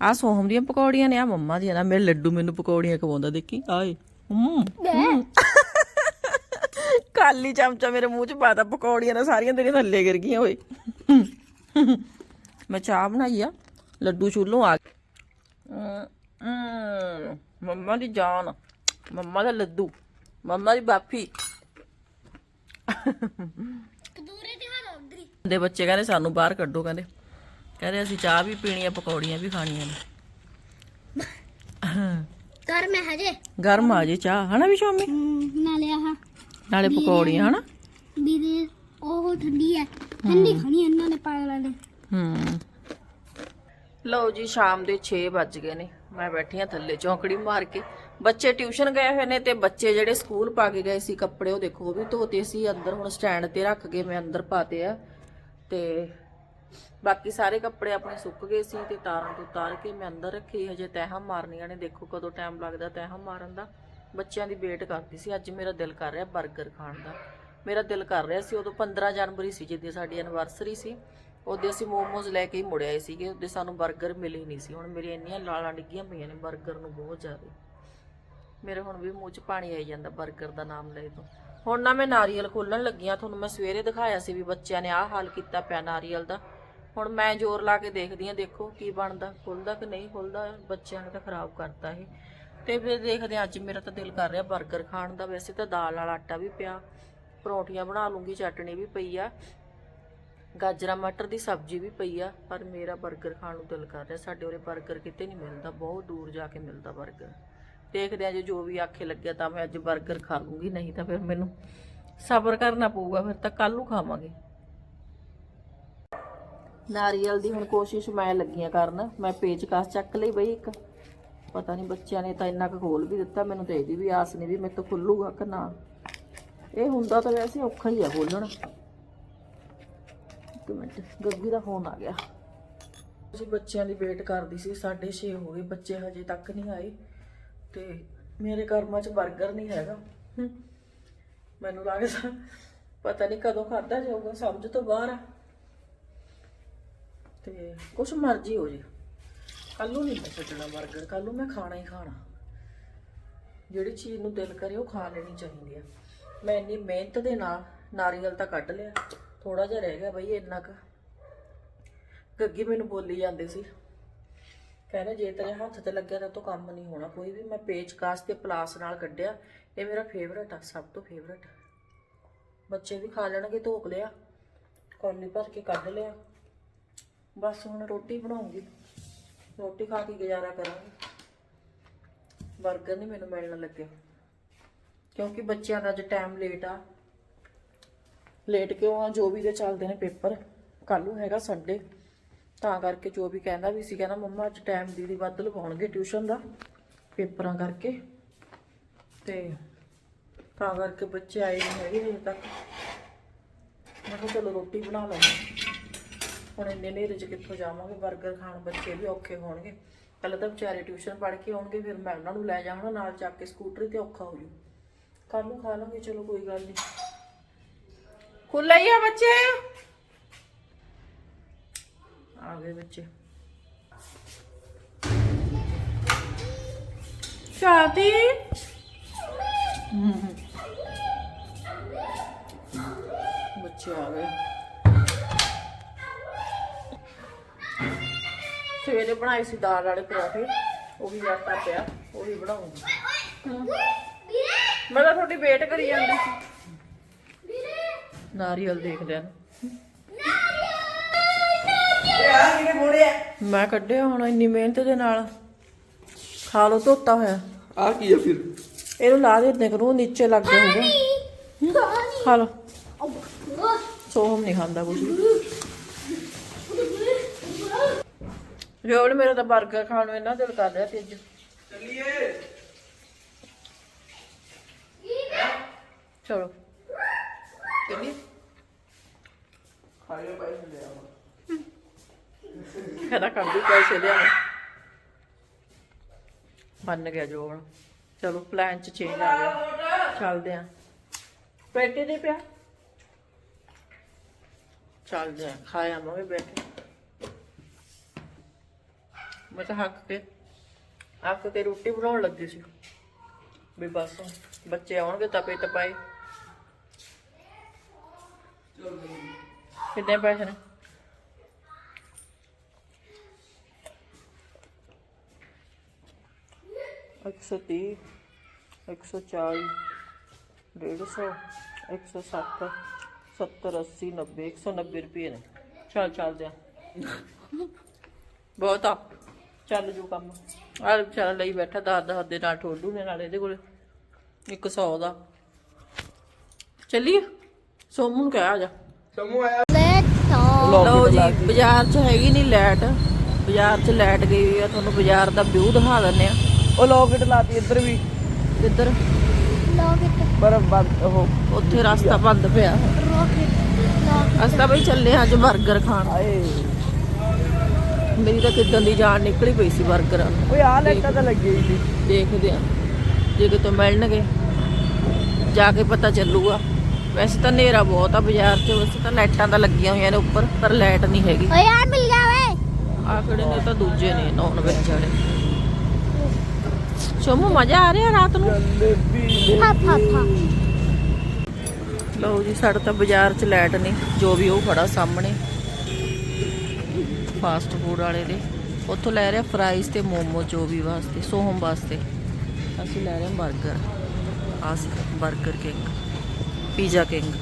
ਆ ਸੋਹਮ ਦੀਆਂ ਪਕੌੜੀਆਂ ਨੇ ਆ ਮੰਮਾ ਦੀਆਂ ਨਾ ਮੇਰੇ ਲੱਡੂ ਮੈਨੂੰ ਪਕੌੜੀਆਂ ਖਵਾਉਂਦਾ ਦੇਖੀ ਆਏ। ਹੂੰ ਕਾਲੀ ਚਮਚਾ ਮੇਰੇ ਮੂੰਹ 'ਚ ਪਾਤਾ ਪਕੌੜੀਆਂ ਨਾ ਸਾਰੀਆਂ ਤੇਰੇ ਥੱਲੇ ਗਿਰ ਗਈਆਂ ਓਏ। ਮੈਂ ਚਾਹ ਬਣਾਈ ਆ ਲੱਡੂ ਚੁੱਲ੍ਹੋਂ ਆ ਮੰਮਾ ਦੀ ਜਾਨ ਮੰਮਾ ਦਾ ਲੱਡੂ ਮੰਮਾ ਦੀ ਬਾਫੀ। ਦੇ ਬੱਚੇ ਕਹਿੰਦੇ ਸਾਨੂੰ ਬਾਹਰ ਕੱਢੋ ਕਹਿੰਦੇ। ਕਹਿੰਦੇ ਅਸੀਂ ਚਾਹ ਵੀ ਪੀਣੀ ਆ ਪਕੌੜੀਆਂ ਵੀ ਖਾਣੀਆਂ ਨੇ। ਕਰ ਮੈਂ ਹਜੇ। ਗਰਮ ਆ ਜੇ ਚਾਹ ਹਨਾ ਵੀ ਸ਼ਾਮੀ? ਨਾਲੇ ਆਹ ਨਾਲੇ ਪਕੌੜੀਆਂ ਹਨਾ? ਵੀਰੇ ਉਹ ਠੰਡੀ ਹੈ ਠੰਡੀ ਖਾਣੀ ਇਹਨਾਂ ਨੇ ਪਾਗਲਾਂ ਨੇ। ਹੂੰ। ਲਓ ਜੀ ਸ਼ਾਮ ਦੇ 6 ਵੱਜ ਗਏ ਨੇ। ਮੈਂ ਬੈਠੀ ਹਾਂ ਥੱਲੇ ਚੌਂਕੜੀ ਮਾਰ ਕੇ। ਬੱਚੇ ਟਿਊਸ਼ਨ ਗਏ ਹੋਏ ਨੇ ਤੇ ਬੱਚੇ ਜਿਹੜੇ ਸਕੂਲ ਪਾ ਕੇ ਗਏ ਸੀ ਕੱਪੜੇ ਉਹ ਦੇਖੋ ਉਹ ਵੀ ਧੋਤੇ ਸੀ। ਅੰਦਰ ਹੁਣ ਸਟੈਂਡ ਤੇ ਰੱਖ ਕੇ ਮੈਂ ਅੰਦਰ ਪਾਤੇ ਆ। ਤੇ ਬਾਕੀ ਸਾਰੇ ਕੱਪੜੇ ਆਪਣੇ ਸੁੱਕ ਗਏ ਸੀ ਤੇ ਤਾਰਾਂ ਤੋਂ ਤਾਰ ਕੇ ਮੈਂ ਅੰਦਰ ਰੱਖੀ ਹਜੇ ਤੈਹਾਂ ਮਾਰਨੀਆਂ ਨੇ। ਦੇਖੋ ਕਦੋਂ ਟਾਈਮ ਲੱਗਦਾ ਤਹਿਾਂ ਮਾਰਨ ਦਾ। ਬੱਚਿਆਂ ਦੀ ਵੇਟ ਕਰਦੀ ਸੀ। ਅੱਜ ਮੇਰਾ ਦਿਲ ਕਰ ਰਿਹਾ 버ਗਰ ਖਾਣ ਦਾ। ਮੇਰਾ ਦਿਲ ਕਰ ਰਿਹਾ ਸੀ। ਉਦੋਂ 15 ਜਨਵਰੀ ਸੀ ਜਿੱਦੇ ਸਾਡੀ ਐਨਵਰਸਰੀ ਸੀ। ਉਹਦੇ ਅਸੀਂ ਮੋਮੋਜ਼ ਲੈ ਕੇ ਹੀ ਮੁੜ ਆਏ ਸੀਗੇ। ਉਹਦੇ ਸਾਨੂੰ 버ਗਰ ਮਿਲੇ ਨਹੀਂ ਸੀ। ਹੁਣ ਮੇਰੀ ਇੰਨੀਆਂ ਲਾਲਾਂ ਡਿੱਗੀਆਂ ਪਈਆਂ ਨੇ 버ਗਰ ਨੂੰ ਬਹੁਤ ਜ਼ਿਆਦਾ। ਮੇਰੇ ਹੁਣ ਵੀ ਮੂੰਹ 'ਚ ਪਾਣੀ ਆਈ ਜਾਂਦਾ 버ਗਰ ਦਾ ਨਾਮ ਲੈ ਤੋਂ। ਹੁਣ ਨਾ ਮੈਂ ਨਾਰੀਅਲ ਖੋਲਣ ਲੱਗੀਆਂ। ਤੁਹਾਨੂੰ ਮੈਂ ਸਵੇਰੇ ਦਿਖਾਇਆ ਸੀ ਵੀ ਬੱਚਿਆਂ ਨੇ ਆਹ ਹਾਲ ਕੀਤਾ ਪਿਆ ਨਾਰੀਅਲ ਦਾ। ਹੁਣ ਮੈਂ ਜ਼ੋਰ ਲਾ ਕੇ ਦੇਖਦੀ ਆ ਦੇਖੋ ਕੀ ਬਣਦਾ, ਖੁੱਲਦਾ ਕਿ ਨਹੀਂ ਖੁੱਲਦਾ, ਬੱਚਿਆਂ ਨੇ ਤਾਂ ਖਰਾਬ ਕਰਤਾ ਇਹ। ਤੇ ਫਿਰ ਦੇਖਦੇ ਆ ਅੱਜ ਮੇਰਾ ਤਾਂ ਦਿਲ ਕਰ ਰਿਹਾ 버ਗਰ ਖਾਣ ਦਾ। ਵੈਸੇ ਤਾਂ ਦਾਲ ਨਾਲ ਆਟਾ ਵੀ ਪਿਆ, ਪਰੌਂਠੀਆਂ ਬਣਾ ਲੂੰਗੀ ਚਟਣੀ ਵੀ ਪਈ ਆ, ਗਾਜਰਾ, ਮਟਰ ਦੀ ਸਬਜ਼ੀ ਵੀ ਪਈ ਆ, ਪਰ ਮੇਰਾ 버ਗਰ ਖਾਣ ਨੂੰ ਦਿਲ ਕਰ ਰਿਹਾ। ਸਾਡੇ ਉਰੇ 버ਗਰ ਕਿਤੇ ਨਹੀਂ ਮਿਲਦਾ, ਬਹੁਤ ਦੂਰ ਜਾ ਕੇ ਮਿਲਦਾ 버ਗਰ ਦੇਖਦੇ ਆ ਜੇ ਜੋ ਵੀ ਆਖੇ ਲੱਗਿਆ ਤਾਂ ਮੈਂ ਅੱਜ 버ਗਰ ਖਾ ਲੂੰਗੀ, ਨਹੀਂ ਤਾਂ ਫਿਰ ਮੈਨੂੰ ਸਬਰ ਕਰਨਾ ਪਊਗਾ, ਫਿਰ ਤਾਂ ਕੱਲ ਨੂੰ ਖਾਵਾਂਗੇ। ਨਾਰੀਅਲ ਦੀ ਹੁਣ ਕੋਸ਼ਿਸ਼ ਮੈਂ ਲੱਗੀਆਂ ਕਰਨ। ਮੈਂ ਪੇਚਕਸ ਚੱਕ ਲਈ ਬਈ ਇੱਕ। ਪਤਾ ਨਹੀਂ ਬੱਚਿਆਂ ਨੇ ਤਾਂ ਇੰਨਾ ਕੁ ਖੋਲ ਵੀ ਦਿੱਤਾ ਮੈਨੂੰ ਤੇ ਇਹਦੀ ਵੀ ਆਸ ਨਹੀਂ ਵੀ ਮੇਰੇ ਤੋਂ ਖੁੱਲੂਗਾ ਕਿ ਨਾ। ਇਹ ਹੁੰਦਾ ਤਾਂ ਵੈਸੇ ਔਖਾ ਹੀ ਆ ਖੋਲਣਾ। ਇੱਕ ਮਿੰਟ ਗੱਗੀ ਦਾ ਫੋਨ ਆ ਗਿਆ। ਜੀ ਬੱਚਿਆਂ ਦੀ ਵੇਟ ਕਰਦੀ ਸੀ 6:30 ਹੋ ਗਏ ਬੱਚੇ ਹਜੇ ਤੱਕ ਨਹੀਂ ਆਏ। ਤੇ ਮੇਰੇ ਕਰਮਾਂ 'ਚ 버ਗਰ ਨਹੀਂ ਹੈਗਾ। ਮੈਨੂੰ ਲੱਗਦਾ ਪਤਾ ਨਹੀਂ ਕਦੋਂ ਖਾਦਾ ਜਾਊਗਾ ਸਮਝ ਤੋਂ ਬਾਹਰ ਆ। ਤੇ ਕੁਛ ਮਰਜ਼ੀ ਹੋ ਜੇ। ਕੱਲ ਨੂੰ ਨਹੀਂ ਮੈਂ ਛੱਡਣਾ 버ਗਰ ਕੱਲ ਨੂੰ ਮੈਂ ਖਾਣਾ ਹੀ ਖਾਣਾ। ਜਿਹੜੀ ਚੀਜ਼ ਨੂੰ ਦਿਲ ਕਰੇ ਉਹ ਖਾ ਲੈਣੀ ਚਾਹੀਦੀ ਆ। ਮੈਂ ਇੰਨੀ ਮਿਹਨਤ ਦੇ ਨਾਲ ਨਾਰੀਅਲ ਤਾਂ ਕੱਢ ਲਿਆ ਥੋੜਾ ਜਿਹਾ ਰਹਿ ਗਿਆ ਬਈ ਇੰਨਾ ਕੁ। ਗੱਗੀ ਮੈਨੂੰ ਬੋਲੀ ਜਾਂਦੇ ਸੀ। ਕਹਿੰਦੇ ਜੇ ਤੇਰੇ ਹੱਥ ਤੇ ਲੱਗਿਆ ਤਾਂ ਤੂੰ ਕੰਮ ਨਹੀਂ ਹੋਣਾ, ਕੋਈ ਵੀ ਮੈਂ ਪੇਚਕਾਸ ਤੇ ਪਲਾਸ ਨਾਲ ਕੱਢਿਆ, ਇਹ ਮੇਰਾ ਫੇਵਰਟ ਆ, ਸਭ ਤੋਂ ਫੇਵਰਟ ਬੱਚੇ ਵੀ ਖਾ ਲੈਣਗੇ ਧੋਕ ਲਿਆ, ਕੌਲੀ ਭਰ ਕੇ ਕੱਢ ਲਿਆ। ਬਸ ਹੁਣ ਰੋਟੀ ਬਣਾਉਂਗੀ। ਰੋਟੀ ਖਾ ਕੇ ਗੁਜ਼ਾਰਾ ਕਰਾਂਗੀ। 버ਗਰ ਨਹੀਂ ਮੈਨੂੰ ਮਿਲਣ ਲੱਗਿਆ। ਕਿਉਂਕਿ ਬੱਚਿਆਂ ਦਾ ਅੱਜ ਟਾਈਮ ਲੇਟ ਆ। ਲੇਟ ਕਿਉਂ ਆ? ਜੋ ਵੀ ਦੇ ਚੱਲਦੇ ਨੇ ਪੇਪਰ। ਕੱਲ ਨੂੰ ਹੈਗਾ ਸੰਡੇ ਤਾਂ ਕਰਕੇ ਜੋ ਵੀ ਕਹਿੰਦਾ ਵੀ ਸੀ, ਕਹਿੰਦਾ ਮੰਮਾ ਅੱਜ ਟਾਈਮ ਦੀਦੀ ਵੱਧ ਲਗਾਉਣਗੇ ਟਿਊਸ਼ਨ ਦਾ ਪੇਪਰਾਂ ਕਰਕੇ। ਤੇ ਤਾਂ ਕਰਕੇ ਬੱਚੇ ਆਏ ਨਹੀਂ ਹੈਗੇ ਹਜੇ ਤੱਕ। ਮੈਂ ਕਿਹਾ ਚਲੋ ਰੋਟੀ ਬਣਾ ਲਵਾਂ ਹੁਣ ਇੰਨੇ ਨੇਰੇ 'ਚ ਕਿੱਥੋਂ ਜਾਵਾਂਗੇ? 버ਗਰ ਖਾਣ ਬੱਚੇ ਵੀ ਔਖੇ ਹੋਣਗੇ। ਪਹਿਲਾਂ ਤਾਂ ਵਿਚਾਰੇ ਟਿਊਸ਼ਨ ਪੜ੍ਹ ਕੇ ਆਉਣਗੇ, ਫਿਰ ਮੈਂ ਉਹਨਾਂ ਨੂੰ ਲੈ ਜਾਵਾਂ ਨਾਲ ਚੱਕ ਕੇ ਸਕੂਟਰੀ ਤੇ ਔਖਾ ਹੋ ਜੂ। ਕੱਲ ਨੂੰ ਖਾ ਲਾਂਗੇ ਚਲੋ ਕੋਈ ਗੱਲ ਨਹੀਂ ਖੁੱਲਾ ਆ ਬੱਚੇ? ਆ ਗਏ ਬੱਚੇ। ਸ਼ਾਦੀ ਬੱਚੇ ਆ ਗਏ। ਸਵੇਰੇ ਬਣਾਈ ਸੀ ਦਾਲ ਵਾਲੇ ਪਰੌਂਠੇ ਉਹ ਵੀ ਆਟਾ ਪਿਆ ਉਹ ਵੀ ਬਣਾਉਂਗੀ। ਮੈਂ ਤਾਂ ਤੁਹਾਡੀ ਵੇਟ ਕਰੀ ਜਾਂਦੀ ਸੀ। ਨਾਰੀਅਲ ਦੇਖਦੇ ਆ ਮੈਂ ਕੱਢਿਆ ਹੁਣ ਇੰਨੀ ਮਿਹਨਤ ਦੇ ਨਾਲ। ਖਾ ਲੋ ਧੋਤਾ ਹੋਇਆ। ਆ ਕੀ ਆ ਫਿਰ? ਇਹਨੂੰ ਲਾ ਦੇ ਦੇ ਕਰੂ ਨੀਚੇ ਲੱਗ ਹੋਊਗਾ ਖਾ ਲੋ ਸੋਹਮ ਨਹੀਂ ਖਾਂਦਾ ਕੁਝ ਜੋੜ ਮੇਰਾ ਤਾਂ 버ਗਰ ਖਾਣ ਨੂੰ ਇੰਨਾ ਦਿਲ ਕਰ ਰਿਹਾ ਤੇ ਅੱਜ ਚੱਲੀਏ। ਚਲੋ। ਚੱਲੀਏ। ਖਾਏ ਪੈਸੇ ਲੈ ਆਵਾਂ। ਕਹਿੰਦਾ ਕਰ ਦੂ ਪੈਸੇ ਲਿਆ ਮੰਨ ਗਿਆ ਜੋੜ ਚਲੋ ਪਲਾਨ ਚ ਚੇਂਜ ਆ ਗਿਆ। ਚੱਲਦੇ ਆ। ਬੈਠੇ ਦੇ ਪਿਆ? ਚੱਲਦੇ ਆ। ਖਾਏ ਆਵਾਂਗੇ ਬੈਠੇ। ਮੈਂ ਤਾਂ ਹੱਕ ਕੇ ਹੱਕ ਕੇ ਰੋਟੀ ਬਣਾਉਣ ਲੱਗੀ ਸੀ। ਵੀ ਬਸ ਬੱਚੇ ਆਉਣਗੇ ਤਪੇ ਤਪਾਏ ਕਿੰਨੇ ਪੈਸੇ ਨੇ? ਇੱਕ ਸੌ ਤੀਹ, ਇੱਕ ਸੌ ਚਾਲੀ, ਡੇਢ ਸੌ, ਇੱਕ ਸੌ ਸੱਤ ਸੱਤਰ, ਅੱਸੀ, ਨੱਬੇ, ਇੱਕ ਸੌ ਨੱਬੇ ਰੁਪਏ ਨੇ। ਚੱਲ ਚੱਲਦੇ ਆ। ਬਹੁਤ ਆ। ਚੱਲ ਜੂ ਕੰਮ। ਆ ਚੱਲ ਲਈ ਬੈਠਾ ਦਸ ਦਸ ਦੇ ਨਾਲ ਠੋਲੂ ਨੇ ਨਾਲ ਇਹਦੇ ਕੋਲੇ ਇੱਕ ਸੌ ਦਾ। ਚੱਲੀਏ? ਸੋਮੂ ਨੂੰ ਕਹਿ ਆ ਜਾ। ਸਮੂਹ ਆਇਆ। ਲਓ ਜੀ ਬਾਜ਼ਾਰ 'ਚ ਹੈਗੀ ਨਹੀਂ ਲਾਈਟ। ਬਾਜ਼ਾਰ 'ਚ ਲਾਈਟ ਗਈ ਹੋਈ ਆ ਤੁਹਾਨੂੰ ਬਾਜ਼ਾਰ ਦਾ ਵਿਊ ਦਿਖਾ ਦਿੰਨੇ ਆ। ਉਹ ਲੋਕਟ ਲਾਤੀ ਇੱਧਰ ਵੀ। ਕਿੱਧਰ? ਲੋਕਟ ਪਰ ਬੰਦ ਉਹ ਉੱਥੇ ਰਸਤਾ ਬੰਦ ਪਿਆ। ਰੋਕਟ ਅਸੀਂ ਤਾਂ ਬਈ ਚੱਲੇ ਅੱਜ 버ਗਰ ਖਾਣ। ਆਏ ਮੇਰੀ ਤਾਂ ਕਿਦਾਂ ਦੀ ਜਾਨ ਨਿਕਲੀ ਪਈ ਸੀ 버ਗਰ ਓਏ ਆ ਲੈਟਾ ਤਾਂ ਲੱਗੀ ਨਹੀਂ ਦੇਖਦੇ ਆ ਜੇ ਕਿਤੋਂ ਮਿਲਣਗੇ ਜਾ ਕੇ ਪਤਾ ਚੱਲੂਗਾ। ਵੈਸੇ ਤਾਂ ਹਨੇਰਾ ਬਹੁਤ ਆ ਬਾਜ਼ਾਰ 'ਚ ਵੈਸੇ ਤਾਂ ਲਾਈਟਾਂ ਤਾਂ ਲੱਗੀਆਂ ਹੋਈਆਂ ਨੇ ਉੱਪਰ ਪਰ ਲਾਈਟ ਨਹੀਂ ਹੈਗੀ। ਓਏ ਯਾਰ ਮਿਲ ਗਿਆ ਵੇ ਆ ਕਿਹੜੇ ਨੇ ਤਾਂ ਦੂਜੇ ਨੇ ਨੌਨ ਵੈਜ ਵਾਲੇ। ਸ਼ੋਮੂ ਮਜ਼ਾ ਆ ਰਿਹਾ ਰਾਤ ਨੂੰ? ਫਾ ਫਾ ਫਾ ਲਓ ਜੀ ਸਾਡੇ ਤਾਂ ਬਾਜ਼ਾਰ 'ਚ ਲਾਈਟ ਨਹੀਂ ਜੋ ਵੀ ਉਹ ਖੜਾ ਸਾਹਮਣੇ। ਫਾਸਟ ਫੂਡ ਵਾਲੇ ਦੇ। ਉੱਥੋਂ ਲੈ ਰਿਹਾ ਫਰਾਈਜ਼ ਤੇ ਮੋਮੋ ਜੋ ਵੀ ਵਾਸਤੇ, ਸੋਹਮ ਵਾਸਤੇ। ਅਸੀਂ ਲੈ ਰਹੇ 버ਗਰ ਆਸ ਬਰਗਰ ਕਿੰਗ ਪੀਜ਼ਾ ਕਿੰਗ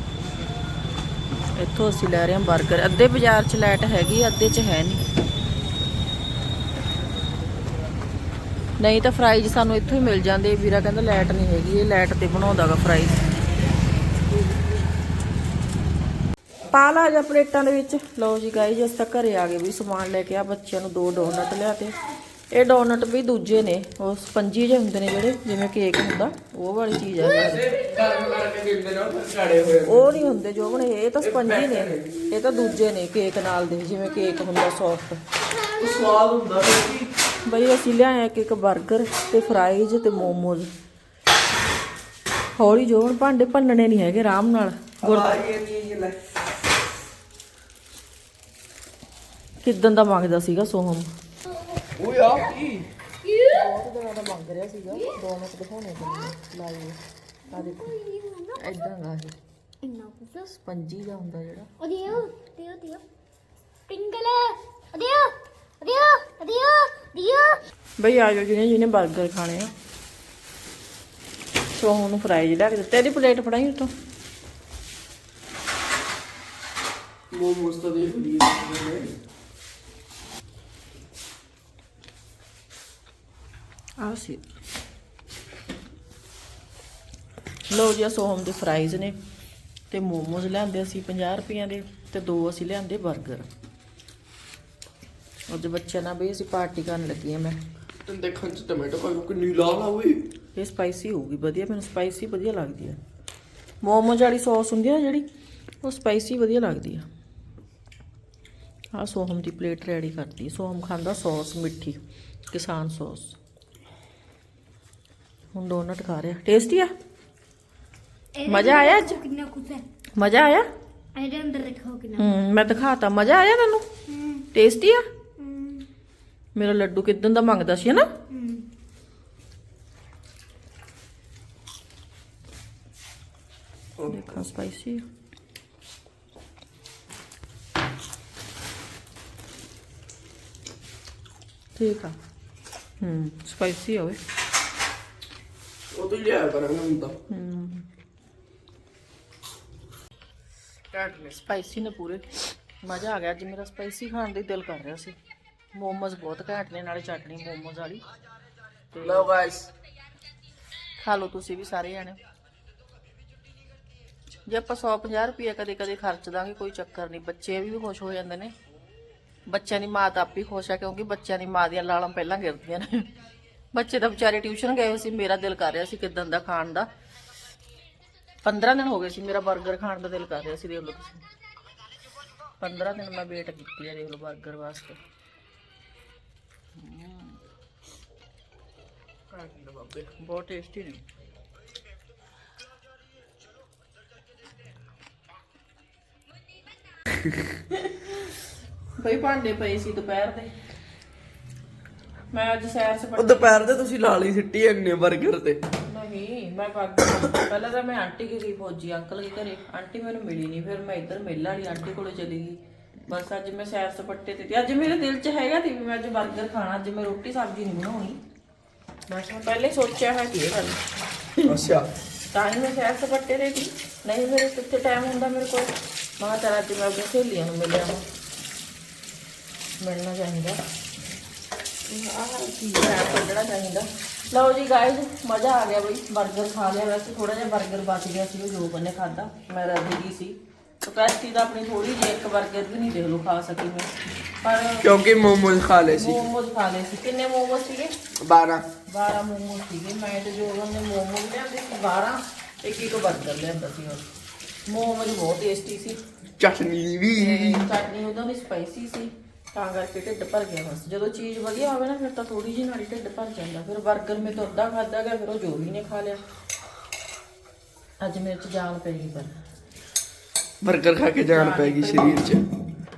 ਇੱਥੋਂ ਅਸੀਂ ਲੈ ਰਹੇ ਹਾਂ 버ਗਰ ਅੱਧੇ ਬਾਜ਼ਾਰ 'ਚ ਲੈਟ ਹੈਗੀ, ਅੱਧੇ 'ਚ ਹੈ ਨਹੀਂ। ਨਹੀਂ ਤਾਂ ਫਰਾਈਜ਼ ਸਾਨੂੰ ਇੱਥੋਂ ਹੀ ਮਿਲ ਜਾਂਦੇ। ਵੀਰਾ ਕਹਿੰਦਾ ਲਾਈਟ ਨਹੀਂ ਹੈਗੀ, ਇਹ ਲੈਟ ਤੇ ਬਣਾਉਂਦਾਗਾ ਫਰਾਈਜ਼ ਪਾ ਲਾ ਜਾ ਪਲੇਟਾਂ ਦੇ ਵਿੱਚ। ਲਓ ਜੀ ਗਾਈ ਜਿਸ ਤੱਕ ਘਰੇ ਆ ਗਏ ਵੀ ਸਮਾਨ ਲੈ ਕੇ ਆ ਬੱਚਿਆਂ ਨੂੰ ਦੋ ਡੋਨਟ ਲਿਆ ਤੇ ਇਹ ਡੋਨਟ ਵੀ ਦੂਜੇ ਨੇ ਉਹ ਸਪੰਜੀ ਜਿਹੇ ਹੁੰਦੇ ਨੇ ਜਿਹੜੇ ਜਿਵੇਂ ਕੇਕ ਹੁੰਦਾ ਉਹ ਵਾਲੀ ਚੀਜ਼ ਆ। ਉਹ ਨਹੀਂ ਹੁੰਦੇ ਜੋ ਬਣੇ ਇਹ ਤਾਂ ਸਪੰਜੀ ਨੇ। ਇਹ ਤਾਂ ਦੂਜੇ ਨੇ ਕੇਕ ਨਾਲ ਦੇ ਜਿਵੇਂ ਕੇਕ ਹੁੰਦਾ ਸੌਫਟ ਸਵਾਦ ਹੁੰਦਾ ਬਈ ਅਸੀਂ ਲਿਆਏ ਇੱਕ ਇੱਕ 버ਗਰ ਤੇ ਫਰਾਈਜ਼ ਤੇ ਮੋਮੋਜ਼ ਹੌਲੀ ਜੋਣ ਭਾਂਡੇ ਭੰਨਣੇ ਨਹੀਂ ਹੈਗੇ ਆਰਾਮ ਨਾਲ। ਗੁਰ ਆ ਇਹ ਚੀਜ਼ ਲੈ ਕਿਦਾਂ ਦਾ ਮੰਗਦਾ ਸੀਗਾ ਸੋਹਮ? ਓਏ ਆ ਕੀ? ਬਹੁਤ ਦਿਨਾਂ ਦਾ ਮੰਗ ਰਿਹਾ ਸੀਗਾ ਦੋ ਮਿੰਟ ਦਿਖਾਉਣੇ ਪੈਣੇ ਲਾਈਵ ਆ ਦੇਖੋ ਐਦਾਂ ਦਾ ਇਹ ਇੰਨਾ ਕੁਝ ਸਪੰਜੀ ਦਾ ਹੁੰਦਾ ਜਿਹੜਾ ਦਿਓ ਦਿਓ ਦਿਓ ਪਿੰਗਲ ਦਿਓ ਦਿਓ ਦਿਓ ਦਿਓ ਬਈ ਆ ਜਾਓ ਜਿਹਨੇ ਜਿਹਨੇ 버ਗਰ ਖਾਣੇ ਆ। ਸੋਹਮ ਨੂੰ ਫਰਾਈਜ਼ ਲੈ ਕੇ ਦਿੱਤੇ। ਇਹਦੀ ਪਲੇਟ ਫੜਾਈ ਉੱਤੋਂ। ਮੋਮੋਸ ਤਾਂ ਦੇਖ ਲਈ। ਆ ਸੀ। ਲੋ ਜੀ ਸੋਹਮ ਦੇ ਫਰਾਈਜ਼ ਨੇ ਤੇ ਮੋਮੋਜ਼ ਲਿਆਂਦੇ ਅਸੀਂ 50 ਰੁਪਈਆਂ ਦੇ ਤੇ ਦੋ ਅਸੀਂ ਲਿਆਂਦੇ 버ਗਰ ਅੱਜ ਬੱਚਿਆਂ ਨਾਲ ਵੀ ਅਸੀਂ ਪਾਰਟੀ ਕਰਨ ਲੱਗੀ ਆ ਮੈਂ। ਤੈਨੂੰ ਦੇਖਣ ਚ ਟਮਾਟੋ ਕੋਈ ਕਿੰਨੀ ਲਾਲ ਆ ਓਏ ਇਹ ਸਪਾਈਸੀ ਹੋਊਗੀ ਵਧੀਆ ਮੈਨੂੰ ਸਪਾਈਸੀ ਵਧੀਆ ਲੱਗਦੀ ਆ। ਮੋਮੋਜ਼ ਵਾਲੀ ਸੌਸ ਹੁੰਦੀ ਆ ਜਿਹੜੀ ਉਹ ਸਪਾਈਸੀ ਵਧੀਆ ਲੱਗਦੀ ਆ। ਆ ਸੋਹਮ ਦੀ ਪਲੇਟ ਰੈਡੀ ਕਰਤੀ ਸੋਹਮ ਖਾਂਦਾ ਸੌਸ ਮਿੱਠੀ ਕਿਸਾਨ ਸੌਸ ਹੁਣ ਡੋਨਟ ਖਾ ਰਿਹਾ। ਟੇਸਟੀ ਆ? ਮਜ਼ਾ ਆਇਆ ਅੱਜ? ਕਿੰਨਾ ਕੁਝ ਹੈ। ਮਜ਼ਾ ਆਇਆ? ਇਹਦੇ ਅੰਦਰ ਦੇਖੋ ਕਿੰਨਾ ਹੂੰ ਮੈਂ ਦਿਖਾਤਾ। ਮਜ਼ਾ ਆਇਆ ਤੈਨੂੰ? ਟੇਸਟੀ ਆ? ਮੇਰਾ ਲੱਡੂ ਕਿਦਾਂ ਦਾ ਮੰਗਦਾ ਸੀ ਹਨਾ? ਹਮ। ਦੇਖਾਂ ਸਪਾਈਸੀ ਠੀਕ ਆ। ਹੂੰ ਸਪਾਈਸੀ ਹੋਵੇ ਉਹ ਤੋਂ ਹੀ ਲਿਆ ਕਰਾਂਗੇ ਹੁਣ ਤਾਂ। ਹੂੰ ਕੱਟ ਲੈ ਸਪਾਈਸੀ ਨੇ ਪੂਰੇ। ਮਜ਼ਾ ਆ ਗਿਆ ਅੱਜ ਮੇਰਾ ਸਪਾਈਸੀ ਖਾਣ ਦਾ ਹੀ ਦਿਲ ਕਰ ਰਿਹਾ ਸੀ। ਮੋਮੋਜ਼ ਬਹੁਤ ਘੈਂਟ ਨੇ ਨਾਲੇ ਚਟਨੀ ਮੋਮੋਜ਼ ਵਾਲੀ। ਤੇ ਲਓ ਗਾਇਸ ਖਾ ਲਓ ਤੁਸੀਂ ਵੀ ਸਾਰੇ ਜਾਣੇ। ਜੇ ਆਪਾਂ 150 ਰੁਪਏ ਕਦੇ ਕਦੇ ਖਰਚ ਦਾਂਗੇ ਕੋਈ ਚੱਕਰ ਨਹੀਂ। ਬੱਚੇ ਵੀ ਖੁਸ਼ ਹੋ ਜਾਂਦੇ ਨੇ। ਬੱਚਿਆਂ ਦੀ ਮਾਂ ਤਾਂ ਆਪ ਹੀ ਖੁਸ਼ ਆ ਕਿਉਂਕਿ ਬੱਚਿਆਂ ਦੀ ਮਾਂ ਦੀਆਂ ਲਾਲਾਂ ਪਹਿਲਾਂ ਗਿਰਦੀਆਂ ਨੇ। ਬੱਚੇ ਤਾਂ ਵਿਚਾਰੇ ਟਿਊਸ਼ਨ ਗਏ ਹੋਏ ਸੀ, ਮੇਰਾ ਦਿਲ ਕਰ ਰਿਹਾ ਸੀ ਕਿਦਾਂ ਦਾ ਖਾਣ ਦਾ। 15 ਦਿਨ ਹੋ ਗਏ ਸੀ, ਮੇਰਾ 버ਗਰ ਖਾਣ ਦਾ ਦਿਲ ਕਰ ਰਿਹਾ ਸੀ, ਦੇਖ ਲਓ ਤੁਸੀਂ। 15 ਦਿਨ ਮੈਂ ਵੇਟ ਕੀਤੀ ਹੈ ਦੇਖ ਲਓ 버ਗਰ ਵਾਸਤੇ ਬਹੁਤ ਟੇਸਟੀ ਨੇ। ਬਈ ਭਾਂਡੇ ਪਏ ਸੀ ਦੁਪਹਿਰ ਦੇ। ਮੈਂ ਅੱਜ ਸੈਰ ਉਹ ਸਪਾਟਾ ਦੁਪਹਿਰ ਦੇ ਤੁਸੀਂ ਲਾਲੀ ਸਿੱਟੀ ਇੰਨੇ 버ਗਰ ਤੇ। ਨਹੀਂ ਮੈਂ ਪੱਗ ਪਹਿਲਾਂ ਤਾਂ ਮੈਂ ਆਂਟੀ ਕੇ ਗਈ ਫੌਜੀ ਅੰਕਲ ਦੇ ਘਰੇ। ਆਂਟੀ ਮੈਨੂੰ ਮਿਲੀ ਨਹੀਂ ਫਿਰ ਮੈਂ ਇੱਧਰ ਮੇਲਾ ਵਾਲੀ ਆਂਟੀ ਕੋਲੇ ਚਲੀ ਗਈ। ਬਸ ਅੱਜ ਮੈਂ ਸੈਰ ਸਪੱਟੇ ਤੇ ਤੇ ਅੱਜ ਮੇਰੇ ਦਿਲ 'ਚ ਹੈਗਾ ਸੀ ਵੀ ਮੈਂ ਅੱਜ 버ਗਰ ਖਾਣਾ ਅੱਜ ਮੈਂ ਰੋਟੀ ਸਬਜ਼ੀ ਨਹੀਂ ਬਣਾਉਣੀ। ਬਸ ਮੈਂ ਪਹਿਲੇ ਸੋਚਿਆ ਹੈ ਕਿ ਇਹ ਗੱਲ ਅੱਛਾ। ਤਾਂ ਹੀ ਮੈਂ ਸੈਰ ਸਪੱਟੇ ਦੇ ਸੀ ਨਹੀਂ ਮੇਰੇ ਕਿੱਥੇ ਟਾਈਮ ਹੁੰਦਾ ਮੇਰੇ ਕੋਲ? ਮੈਂ ਚੱਲ ਅੱਜ ਮੈਂ ਆਪਣੀ ਸਹੇਲੀਆਂ ਨੂੰ ਮਿਲਿਆ ਮਿਲਣਾ ਚਾਹੀਦਾ। ਆਹ ਚੀਜ਼ ਆ ਲਓ ਜੀ ਗਾਇਜ਼ ਮਜ਼ਾ ਆ ਗਿਆ ਬਈ 버ਗਰ ਖਾ ਲਿਆ। ਵੈਸੇ ਥੋੜਾ ਜਿਹਾ 버ਗਰ ਬਚ ਗਿਆ ਸੀ ਉਹ ਜੋ ਬੰਨੇ ਖਾਦਾ ਮੈਂ ਰੱਜ ਗਈ ਸੀ। ਕਪੈਸਿਟੀ ਤਾਂ ਆਪਣੀ ਥੋੜੀ ਜਿਹੀ ਇੱਕ 버ਗਰ ਵੀ ਨਹੀਂ ਦੇਖ ਲਓ ਖਾ ਸਕੀ ਮੈਂ। ਪਰ ਕਿਉਂਕਿ ਮੋਮੋਜ਼ ਖਾ ਲਏ ਸੀ। ਮੋਮੋਜ਼ ਖਾ ਲਏ ਸੀ। ਕਿੰਨੇ ਮੋਮੋਜ਼ ਸੀਗੇ? 12 12 ਮੋਮੋਜ਼ ਸੀਗੇ। ਮੈਂ ਤੇ ਜੋ ਉਹਨਾਂ ਨੇ ਮੋਮੋਜ਼ ਲਿਆਂਦੇ ਸੀ 12 ਇੱਕ ਇੱਕ 버ਗਰ ਲਿਆਂਦਾ ਸੀ ਉਹ। ਮੋਮੋਜ਼ ਬਹੁਤ ਟੇਸਟੀ ਸੀ। ਚਟਨੀ ਵੀ। ਚਟਨੀ ਉਹਦਾ ਵੀ ਸਪਾਈਸੀ ਸੀ। ਤਾਂ ਕਰਕੇ ਢਿੱਡ ਭਰ ਗਿਆ ਬਸ। ਜਦੋਂ ਚੀਜ਼ ਵਧੀਆ ਹੋਵੇ ਨਾ ਫਿਰ ਤਾਂ ਥੋੜੀ ਜਿਹੀ ਨਾਲ ਢਿੱਡ ਭਰ ਜਾਂਦਾ। ਫਿਰ 버ਗਰ ਮੇ ਤਾਂ ਅੱਧਾ ਖਾਦਾ ਗਿਆ ਫਿਰ ਉਹ ਜੋ ਵੀ ਨੇ ਖਾ ਲਿਆ। ਅੱਜ ਮੇਰੇ ਚ ਜਾਨ ਪੈ ਗਈ ਪਰ 버ਗਰ ਖਾ ਕੇ ਜਾਨ ਪੈ ਗਈ ਸਰੀਰ 'ਚ।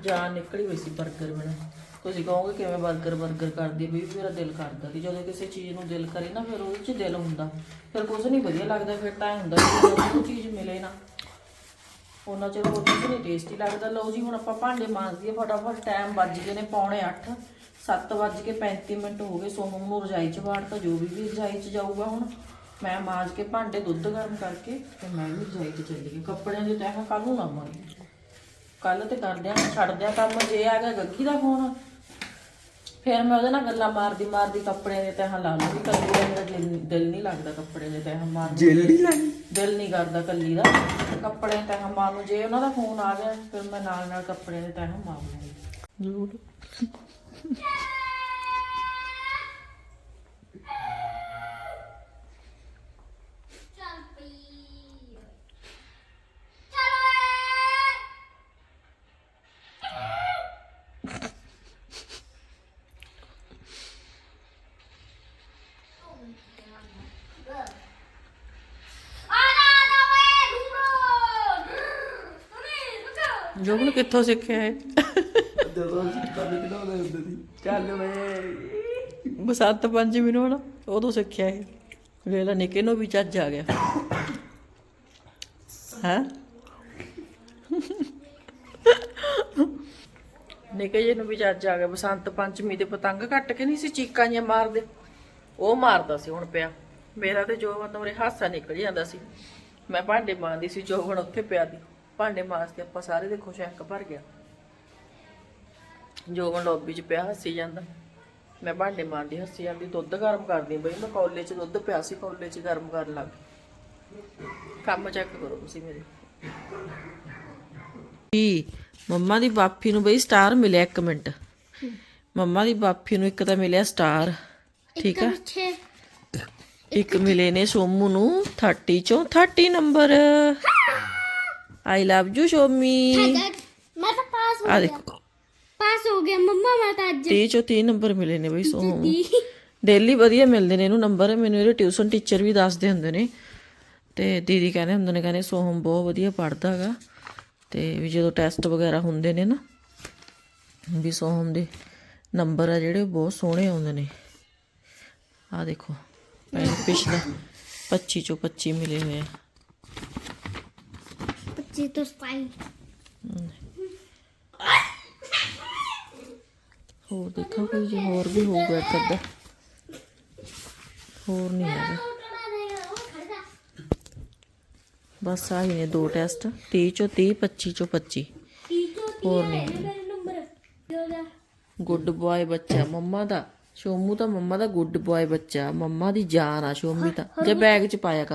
ਜਾਨ ਨਿਕਲੀ ਹੋਈ ਸੀ 버ਗਰ ਮੈਨੂੰ ਤੁਸੀਂ ਕਹੋਗੇ ਕਿਵੇਂ ਬਰਗਰ ਬਰਗਰ ਕਰਦੀ ਵੀ ਮੇਰਾ ਦਿਲ ਕਰਦਾ ਕਿ ਜਦੋਂ ਕਿਸੇ ਚੀਜ਼ ਨੂੰ ਦਿਲ ਕਰੇ ਨਾ ਫਿਰ ਉਹਦੇ 'ਚ ਦਿਲ ਹੁੰਦਾ। ਫਿਰ ਕੁਝ ਨਹੀਂ ਵਧੀਆ ਲੱਗਦਾ ਫਿਰ ਤਾਂ ਐਂ ਹੁੰਦਾ ਕਿ ਕੋਈ ਚੀਜ਼ ਮਿਲੇ ਨਾ। ਉਹਨਾਂ ਚਿਰ ਉਹ ਚੀਜ਼ ਨਹੀਂ ਟੇਸਟੀ ਲੱਗਦਾ। ਲਓ ਜੀ, ਹੁਣ ਆਪਾਂ ਭਾਂਡੇ ਮਾਂਜਦੀਏ ਫਟਾਫਟ ਟਾਈਮ ਵੱਜ ਗਏ ਨੇ ਪੌਣੇ 8 7 ਵੱਜ ਕੇ 35 ਮਿੰਟ ਹੋ ਗਏ। ਸੋਹਮ ਨੂੰ ਰਜਾਈ 'ਚ ਵਾੜਤਾ ਜੋ ਵੀ ਵੀ ਰਜਾਈ 'ਚ ਜਾਊਗਾ ਹੁਣ। ਮੈਂ ਮਾਂਜ ਕੇ ਭਾਂਡੇ ਦੁੱਧ ਗਰਮ ਕਰਕੇ ਤੇ ਮੈਂ ਵੀ ਰਜਾਈ 'ਚ ਚੱਲੀ ਗਈ। ਕੱਪੜਿਆਂ ਦੇ ਤੈਹਾਂ ਕੱਲ ਨੂੰ ਲਾਵਾਂਗੇ। ਕੱਲ ਤੇ ਕਰਦੇ ਆ ਛੱਡਦੇ ਆ ਕੰਮ ਜੇ ਆ ਗਿਆ, ਗੱਗੀ ਦਾ ਫੋਨ। ਫਿਰ ਮੈਂ ਉਹਦੇ ਨਾਲ ਗੱਲਾਂ ਮਾਰਦੀ ਮਾਰਦੀ ਕੱਪੜਿਆਂ ਦੇ ਤੈਹਾਂ ਲਾ ਲੂੰਗੀ ਕੱਲੀ ਦਾ ਮੇਰਾ ਦਿਲ ਦਿਲ ਨਹੀਂ ਲੱਗਦਾ ਕੱਪੜੇ ਦੇ ਤੈਹਾਂ ਮਾਰਨ ਨੂੰ। ਜੇਲ ਨਹੀਂ ਲਾਈ ਦਿਲ ਨਹੀਂ ਕਰਦਾ ਕੱਲੀ ਦਾ। ਕੱਪੜੇ ਤੇ ਮਾਰ ਨੂੰ ਜੇ ਉਹਨਾਂ ਦਾ ਫੋਨ ਆ ਗਿਆ ਫਿਰ ਮੈਂ ਨਾਲ ਨਾਲ ਕੱਪੜੇ ਦੇ ਤਹਿ ਮਾਰ ਲੂੰਗੀ ਜ਼ਰੂਰ ਚੱਲ ਪਈ ਚਲੋ ਆ ਨਾ ਨਾ ਵੇ ਡੂਰੋ ਸੁਣੀ ਰੁਕੋ ਜੋਬਨ ਕਿੱਥੋਂ ਸਿੱਖਿਆ ਹੈ ਜਦੋਂ ਅਸੀਂ ਕਦੇ ਕਿਹੜਾ ਹੁੰਦੇ ਸੀ। ਚੱਲ ਵੇ। ਬਸੰਤ ਪੰਚਮੀ ਨੂੰ ਹਨਾ ਉਦੋਂ ਸਿੱਖਿਆ ਇਹ। ਵੇਲਾ ਨਿੱਕੇ ਨੂੰ ਵੀ ਚੱਜ ਆ ਗਿਆ। ਹੈ? ਨਿੱਕੇ ਜੇ ਨੂੰ ਵੀ ਚੱਜ ਆ ਗਿਆ। ਬਸੰਤ ਪੰਚਮੀ ਦੇ ਪਤੰਗ ਕੱਟ ਕੇ ਨਹੀਂ ਸੀ ਚੀਕਾਂ ਜਿਹੀਆਂ ਮਾਰਦੇ। ਉਹ ਮਾਰਦਾ ਸੀ ਹੁਣ ਪਿਆ। ਮੇਰਾ ਤੇ ਜੋਬਨ ਉਰੇ ਹਾਸਾ ਨਿਕਲ ਜਾਂਦਾ ਸੀ। ਮੈਂ ਭਾਂਡੇ ਮਾਂਦੀ ਸੀ ਜੋਬਨ ਉੱਥੇ ਪਿਆ ਦੀ। ਭਾਂਡੇ ਮਾਂਜਦੇ ਆਪਾਂ ਸਾਰੇ ਦੇ ਖੁਸ਼ ਐਂਕ ਭਰ ਗਿਆ। ਜੋਬਨ ਲੌਬੀ 'ਚ ਪਿਆ ਹੱਸੀ ਜਾਂਦਾ। ਮੈਂ ਭਾਂਡੇ ਮਾਂਦੀ ਹੱਸੀ ਜਾਂਦੀ ਦੁੱਧ ਗਰਮ ਕਰਦੀ ਬਈ ਮੈਂ ਕੌਲੇ 'ਚ ਦੁੱਧ ਪਿਆ ਸੀ ਕੌਲੇ 'ਚ ਗਰਮ ਕਰਨ ਲੱਗ। ਕੰਮ ਚੈੱਕ ਕਰੋ ਤੁਸੀਂ ਮੇਰੇ। ਵੀ ਮੰਮਾ ਦੀ ਬਾਪੀ ਨੂੰ ਬਈ ਸਟਾਰ ਮਿਲਿਆ ਇੱਕ ਮਿੰਟ। ਮੰਮਾ ਦੀ ਬਾਪੀ ਨੂੰ ਇੱਕ ਤਾਂ ਮਿਲਿਆ ਸਟਾਰ ਠੀਕ ਆ? ਇੱਕ ਮਿਲੇ ਨੇ ਸੋਮੂ ਨੂੰ 30 ਚੋਂ 30 number I love you Shomi ਹੈਗਾ ਮੈਂ ਤਾਂ ਪਾਸ ਹੋ ਆ ਗਿਆ ਦੇਖੋ ਪਾਸ ਹੋ ਗਿਆ ਮੰਮਾ ਮੈਂ ਤਾਂ ਅੱਜ 30 ਚੋਂ 30 ਨੰਬਰ ਮਿਲੇ ਨੇ ਬਈ ਦੀ ਡੇਲੀ ਵਧੀਆ ਮਿਲਦੇ ਨੇ ਇਹਨੂੰ ਨੰਬਰ ਮੈਨੂੰ ਇਹਦੇ ਟਿਊਸ਼ਨ ਟੀਚਰ ਵੀ ਦੱਸਦੇ ਹੁੰਦੇ ਨੇ ਤੇ ਦੀਦੀ ਕਹਿੰਦੇ ਹੁੰਦੇ ਨੇ ਕਹਿੰਦੇ ਸੋਹਮ ਬਹੁਤ ਵਧੀਆ ਪੜਦਾ ਹੈਗਾ ਤੇ ਵੀ ਜਦੋਂ ਟੈਸਟ ਵਗੈਰਾ ਹੁੰਦੇ ਨੇ ਨਾ ਵੀ ਸੋਹਮ ਦੇ ਨੰਬਰ ਆ ਜਿਹੜੇ ਬਹੁਤ ਸੋਹਣੇ ਆਉਂਦੇ ਨੇ ਆ ਦੇਖੋ ਪਹਿਲੇ ਪਿਛਲਾ 25 ਚੋਂ 25 ਮਿਲੇ ਹੋਏ ਆ 25 ਤੋਂ 27 ਹੋਰ ਦੇਖਾਂ ਕੋਈ ਜੇ ਹੋਰ ਵੀ ਹੋਊਗਾ ਇੱਕ ਅੱਧਾ। ਹੋਰ ਨਹੀਂ ਹੈਗਾ। ਬਸ ਆਹੀ ਨੇ ਦੋ ਟੈਸਟ। 30 ਚੋਂ 30 25 ਚੋਂ 25 ਹੋਰ ਨਹੀਂ ਗੁੱਡ ਬॉय ਬੱਚਾ ਮੰਮਾ ਦਾ। ਸ਼ੋਮੂ ਤਾਂ ਮੰਮਾ ਦਾ ਗੁੱਡ ਬॉय ਬੱਚਾ। ਮੰਮਾ ਦੀ ਜਾਨ ਆ ਸ਼ੋਮੀ ਤਾਂ। ਜੇ ਬੈਗ 'ਚ ਪਾਇਆ ਕਰ।